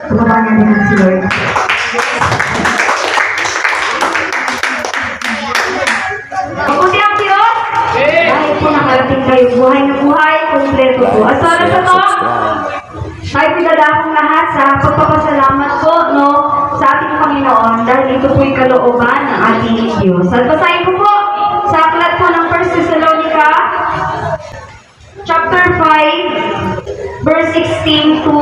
Tumawa natin ang si Lord. Mabuti ang Diyos! Dahil po nakarating kayo buhay na buhay, kumpleto po. At sa to, tayo pinadakong lahat sa pagpapasalamat po no, sa ating Panginoon dahil ito po'y kalooban ng ating Diyos. At basahin ko po sa aklat po ng 1 Thessalonica chapter 5 verse 16 to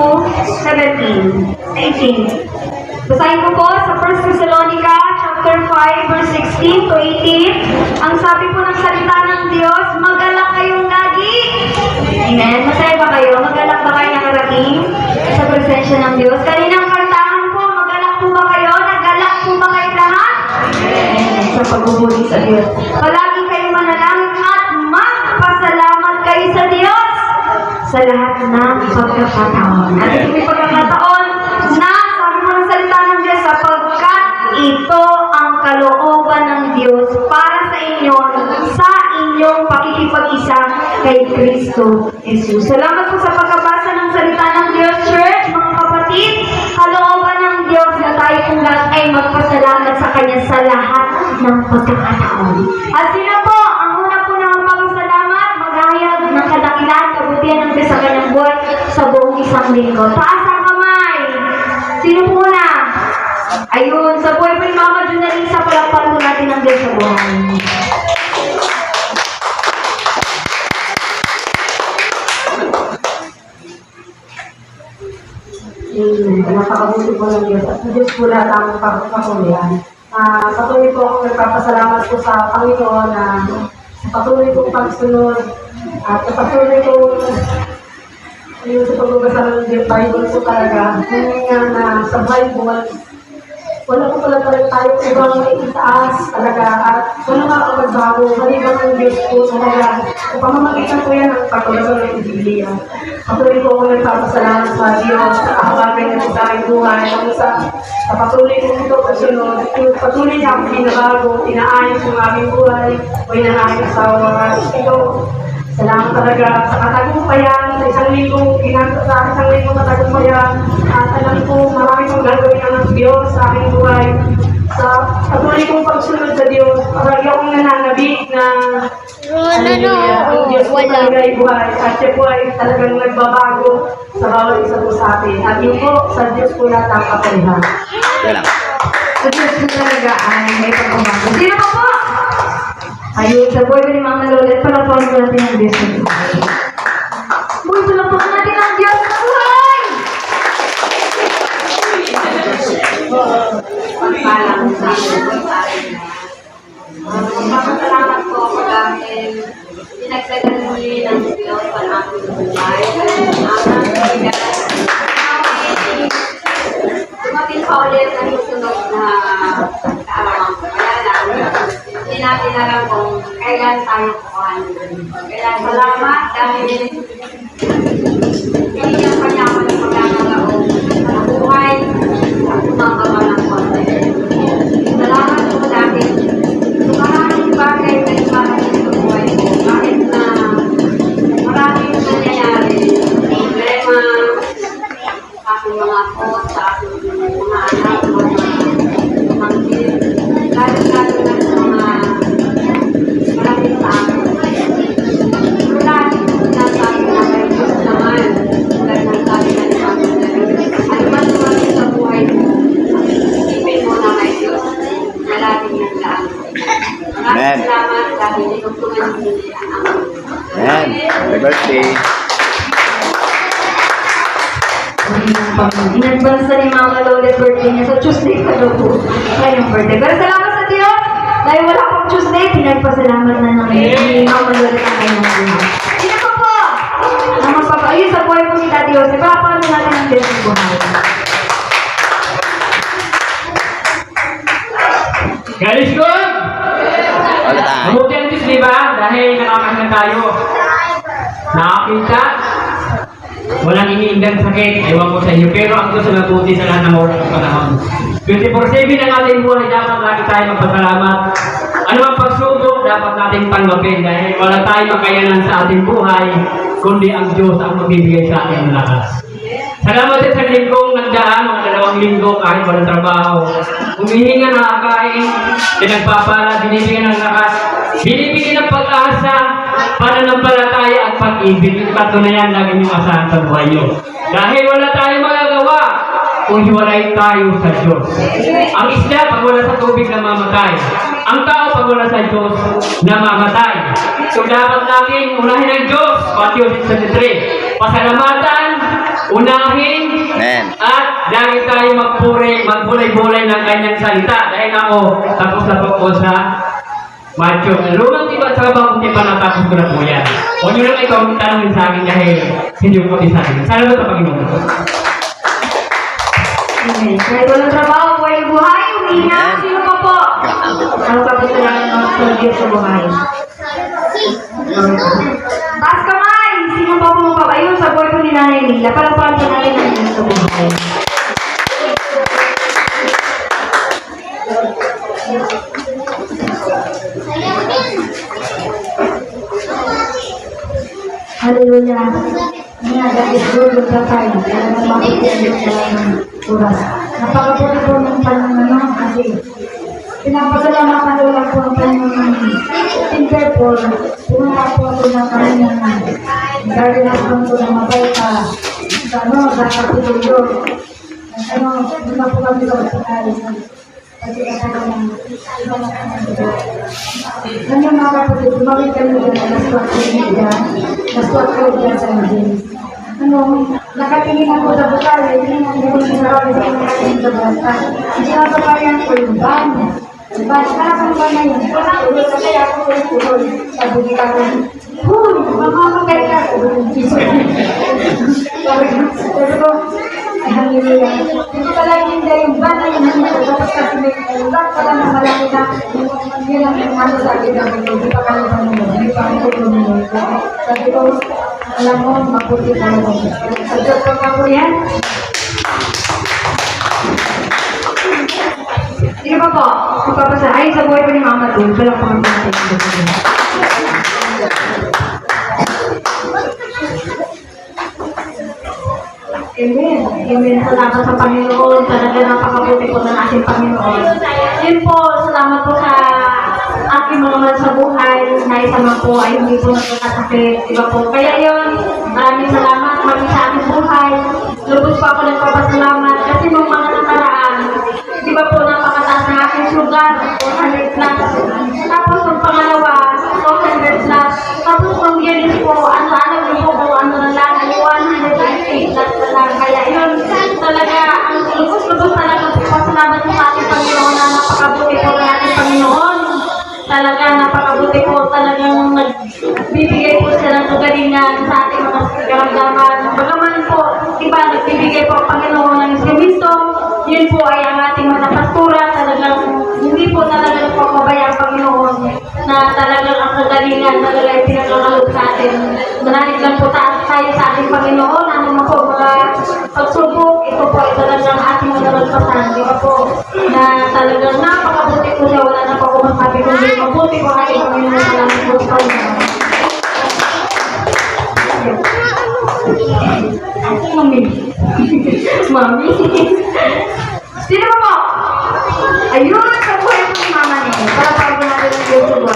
17. 18. Basahin ko po sa 1 Thessalonica chapter 5 verse 16 to 18. Ang sabi po ng salita ng Diyos, magalak kayong lagi. Amen. Masaya ba kayo? Magalak ba kayo nakarating sa presensya ng Diyos? Kaninang kantahan po, magalak po ba kayo? Nagalak po ba kayo lahat? Amen. Sa pagbubuli sa Diyos. Palagi sa lahat ng pagkakataon. At ito may pagkakataon na sabi mo ng salita ng Diyos sapagkat ito ang kalooban ng Diyos para sa inyo sa inyong pakikipag-isa kay Kristo Jesus. Salamat po sa pagkabasa ng salita ng Diyos, Church, mga kapatid. Kalooban ng Diyos na tayo kung lahat ay magpasalamat sa Kanya sa lahat ng pagkakataon. At sino po ang una po na magpapasalamat, maghahayag ng kadakilan, kabutihan ng Diyos sa buong isang linggo. Taas ang kamay! Sino po na? Ayun, sa buhay po ni Mama Junalisa, palakpan po natin ang Diyos sa buhay. Amen. Napakabuti po ng Diyos. At sa Diyos po lahat ang pagkakulian. Ah, patuloy po akong nagpapasalamat po sa Panginoon na sa patuloy kong pagsunod at sa patuloy kong yung sa pagbabasa ng Bible po talaga, hindi nga na sa Bible, wala po pala talaga tayo ibang itaas talaga at wala nga ako magbago, maliban ng Diyos po talaga. Sa pamamagitan po yan ng pagkabasa ng Biblia. Patuloy po ako nagpapasalamat sa Diyos sa kahabagan niya sa aking buhay. Kung sa, patuloy ko ito kasunod, patuloy niya akong binabago, inaayos yung aming buhay, o yung aking asawa. Ito, Salamat talaga sa katagumpayan, sa isang linggo, ginagawa sa isang linggo katagumpayan. At alam ko, marami kong gagawin ng Diyos sa aking buhay. Sa patuloy kong pagsunod sa Diyos, parang akong nananabik na Wala no, Hallelujah. ang Diyos po wala. talaga ay buhay. At siya po ay talagang nagbabago sa bawat isa po sa atin. At yun po, sa Diyos po lahat ang kapalihan. Sa Diyos po talaga ay may pagbabago. Sino pa po? Ayun, sa buhay ko ni Mama salamat birthday. Pero salamat sa Diyos! Dahil wala pang Tuesday, pinagpasalamat na ng ni Mama Lola sa kanyang buhay. Sino pa po? Ang magpapaayos sa buhay po ni Daddy Jose. Paano natin ang Diyos ng buhay? God is good! Mabuti ang Diyos, di ba? Dahil nakakasin tayo. Nakakita. Walang iniindang sakit. Ewan ko sa inyo. Pero ang Diyos ang nabuti sa lahat ng oras at panahon. 24-7 ang ating buhay. Dapat lagi tayo magpasalamat. Ano ang pagsubok, dapat natin tanggapin. Dahil wala tayong makayanan sa ating buhay, kundi ang Diyos ang magbibigay sa atin ng lakas. Salamat sa linggong nagdaan, mga dalawang linggo kahit walang trabaho. Humihinga nakakain, pinagpapala, binibigyan ng lakas, binibigyan ng pag-asa, pananampalataya at pag-ibig. Yung katunayan lagi niyong asahan sa buhay niyo. Dahil wala tayong magagawa kung hiwalay tayo sa Diyos. Ang isla pag wala sa tubig namamatay. Ang tao pag wala sa Diyos namamatay. So dapat natin unahin ang Diyos. Matthew 6.23 Pasalamatan, unahin, Amen. at dahil tayo magpuri, magbulay-bulay ng kanyang salita. Dahil ako, tapos na po sa Matthew. Lumang di ba sa bang di pa ko na po yan? Huwag nyo lang ikaw tanongin sa akin dahil hindi ko pati sa akin. Salamat sa Panginoon. Amen. Kahit walang trabaho, buhay buhay, humihinga. Sino pa po? Ano pa po talaga ng soldier sa buhay? Taas kamay! Sino pa po mapapayon sa buhay po ni Nanay Lila? Palapalan po natin ang Diyos sa buhay. Hallelujah. Nga, dahil gulo ka tayo. Kaya naman makikinig sa oras. Napakabuti po ng panunano kasi pinapasalamat na lang po ang panunano. And therefore, pumunta po ako ng kanyang dahil na po na mabay ka. Sa ano, sa kapitulyo. Ano, hindi na po kami sa ospital. Kasi kasama ng iba na kanyang Ganyan mga kapatid, tumawid kami dyan na naswat ko dyan. Naswat ko dyan sa Madin. Ano, nakatingin ako sa bukal, eh, hindi mo hindi ko sinarabi sa mga katingin sa bukal. Hindi ako sa bayan ko yung ban. Yung ban, parang ban na yun. Wala ko, wala kaya ako ko yung tulog. Sabi nila ko, Huy, mamamatay ka. Sabi ko, sabi ko, Alhamdulillah. Hindi pala yung ban na yun. Hindi ko dapat kasi may ulat pala na malaki na yun ang ano sa akin na hindi pa kami panunod. Hindi pa ako panunod. Sabi ko, alam mo, mabuti ka mo. Sa Diyos ko ka po yan. Sino pa po? Magpapasa. Ay, sa buhay po ni Mama Dul. Wala pa kami Amen. Amen. Salamat sa Panginoon. Talaga napakabuti po ng ating Panginoon. Yun po, salamat po sa aking mga mahal sa buhay na isa man po ay hindi po nagkakasakit. Diba po? Kaya yun, maraming salamat kami sa aking buhay. Lubos pa ako nagpapasalamat kasi nung mga nakaraan, di ba po napakataas ng aking sugar, napakabuti po talagang nagbibigay po siya ng kagalingan sa ating mga karamdaman. Bagaman po, iba, nagbibigay po ang Panginoon ng Kristo. Yun po ay ang ating mga pastura. Talagang, hindi po talaga nagpapabaya ang Panginoon na talagang ang kagalingan talaga ay pinaglalaro sa atin. Manalig lang po ta- tayo ba po, na talagang napakabuti po siya. Wala na po ako masabi kundi mabuti po ang ating Panginoon. Salamat po sa Panginoon. Mami. Mami. Sino po? Ayun, sa buhay po ni mama niya. Para pag natin ang YouTube.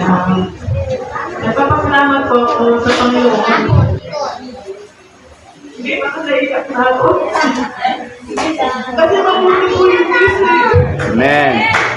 Nagpapasalamat po ako sa Panginoon. Hindi pa ako naiyak na ako. Kasi mabuti po yung Diyos eh. Amen. Hindi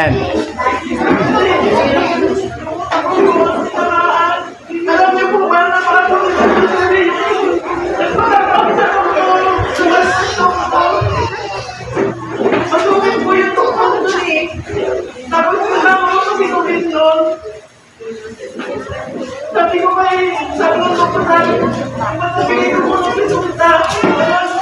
Ayan. Sabi ko kay, sabi ko sa pagkakas, ang matapilin ko sa pagkakas,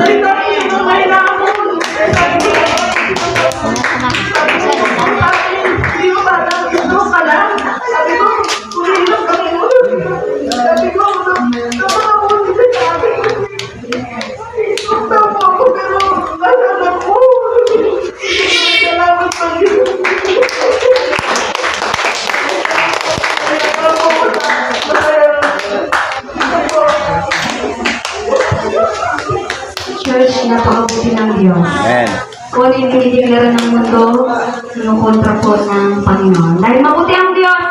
Nagsalita ko yung mga Church, napakabuti ng Diyos. Amen. Kung ano yung dinideklara ng mundo, kinukontra po ng Panginoon. Dahil mabuti ang Diyos,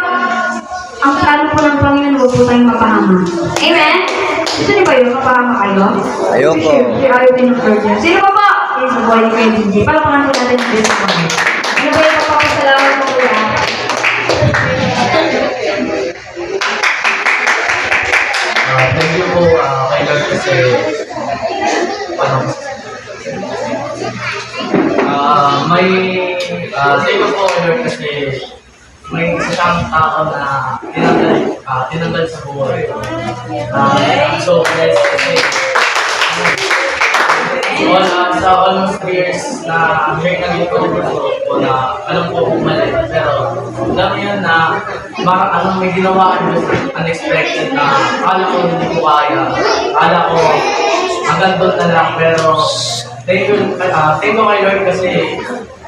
ang plano po ng Panginoon, huwag po tayong mapahama. Amen? Gusto niyo ba yun? Mapahama kayo? Ayoko. Siyempre, ayaw din ng virgin. Sino ba ba? Yes, boy, kayo, DJ. Palapakan po natin yung Diyos ko. Ano ba yung magpapasalamat mo kuya? Ah, thank you po ah, kay Lord kasi may ah you po kay Lord kasi may isang tao na tinanggal ah tinanggal sa buhay. Ah, so blessed kasi all, ah, sa almost years na may naging ko na alam ko kung mali pero alam yun na parang anong may ginawa ko unexpected na akala ko hindi ko kaya. Akala ko hanggang doon na lang pero thank you ah, thank you kay Lord kasi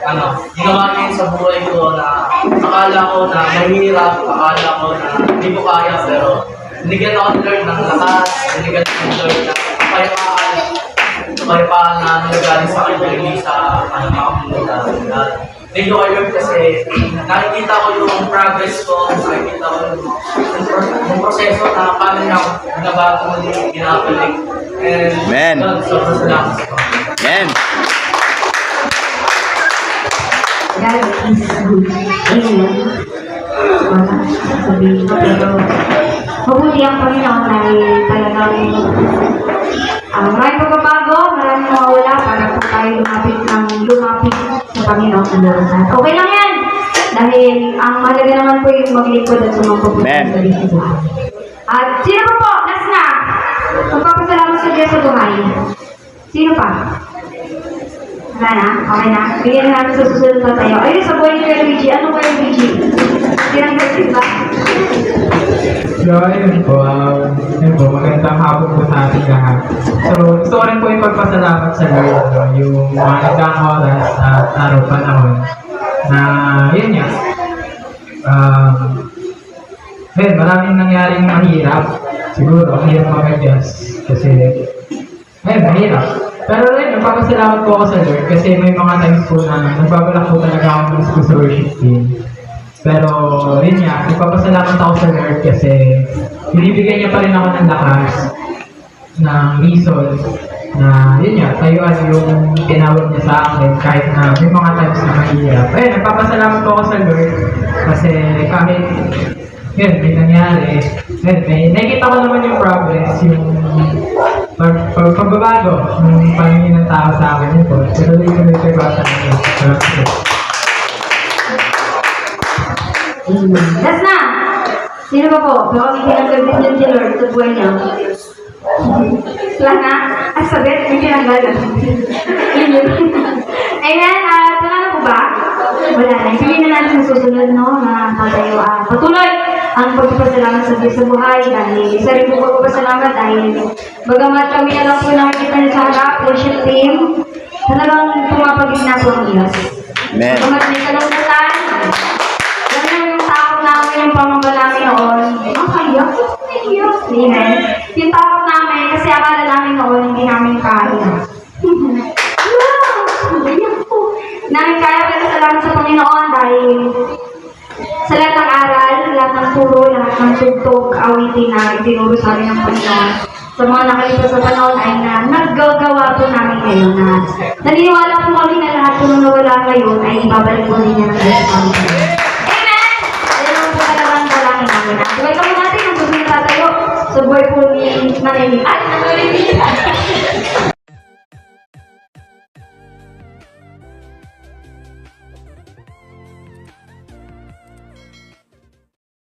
ano, ginawa niya sa buhay ko na akala ko na mahirap, akala ko na hindi ko kaya pero binigyan ako ni Lord ng lakas, binigyan ako ni Lord ng kapayapaan may pa na nagaling sa akin hindi sa ano, mga komunidad. Thank you kay Lord kasi nakikita ko yung progress ko, nakikita ko yung, yung, pro- yung proseso na paano niya ako binabago mo yung ginagaling. And Amen. yun, sobrang salamat sa Panginoon. Amen. God is good. Amen. Sabihin ko, pero mabuti ang Panginoon dahil talagang uh, maraming pagbabago, maraming mawawala para po tayo lumapit ng lumapit sa Panginoon ang Diyos. At okay lang yan! Dahil ang mahalaga naman po yung maglingkod at sumangkapot Amen. sa buhay. At sino pa po? Last na! Magpapasalamat sa Diyos sa buhay. Sino pa? Wala na? Okay na? Bigyan na natin sa susunod na tayo. Ayun, sa buhay ni Kuya. Ano Kuya Luigi? Tinanggal ba? So, ayun po, um, yun po, magandang hapon po sa ating lahat. So, gusto ko rin po ipagpasalamat sa Lord, no, yung mga nagdaang oras at araw panahon na, yun nga, um, ayun, maraming nangyaring mahirap. Siguro, ang hirap mag-adjust kasi, ayun, mahirap. Pero rin, nagpapasalamat po ako sa Lord kasi may mga times po na nagbabalak po talaga ako ng school sa worship team. Pero, yun nga, nagpapasalamat ako sa Lord kasi binibigyan niya pa rin ako ng lakas, ng reason, na yun nga, tayuan yung tinawag niya sa akin kahit na may mga times na mahirap. Eh, nagpapasalamat po ako sa Lord kasi kahit yun, may nangyari. Yun, may nakikita ko naman yung progress, yung pag, pagbabago ng paningin ng tao sa akin yun po. Pero hindi ko nito iba sa akin. Salamat po. Last na! Sino pa po? Baka may tinanggal din yan si Lord sa buhay niya. Wala na? At sabit, may yun. Amen. At wala na po ba? Wala na. Ibigay na natin susunod, no? Na tayo ah, patuloy ang pagpapasalamat sa Diyos sa buhay dahil isa rin po pagpapasalamat dahil bagamat kami na lang po nakikita niyo sa harap, worship team, talagang pumapagig na po ang Diyos. Amen. Bagamat may kalungkutan, Ganun yung takot namin yung pamamba namin noon. Ang kaya? Iyak. Amen. Yung takot namin, kasi akala namin noon, hindi namin kaya. Namin kaya pero salamat sa Panginoon dahil sa lahat ng aral, lahat ng turo, lahat ng tugtog, awitin na itinuro sa amin ng Panginoon. Sa mga nakalipas sa panahon ay na naggagawa po namin ngayon na naniniwala po kami na lahat po nung nawala ngayon ay ibabalik po ninyo ng Diyos sa amin. Amen! Yan ang po talagang dalangin namin. Sabay kami natin ang susunod tatayo sa buhay po ni Nanay Lee. At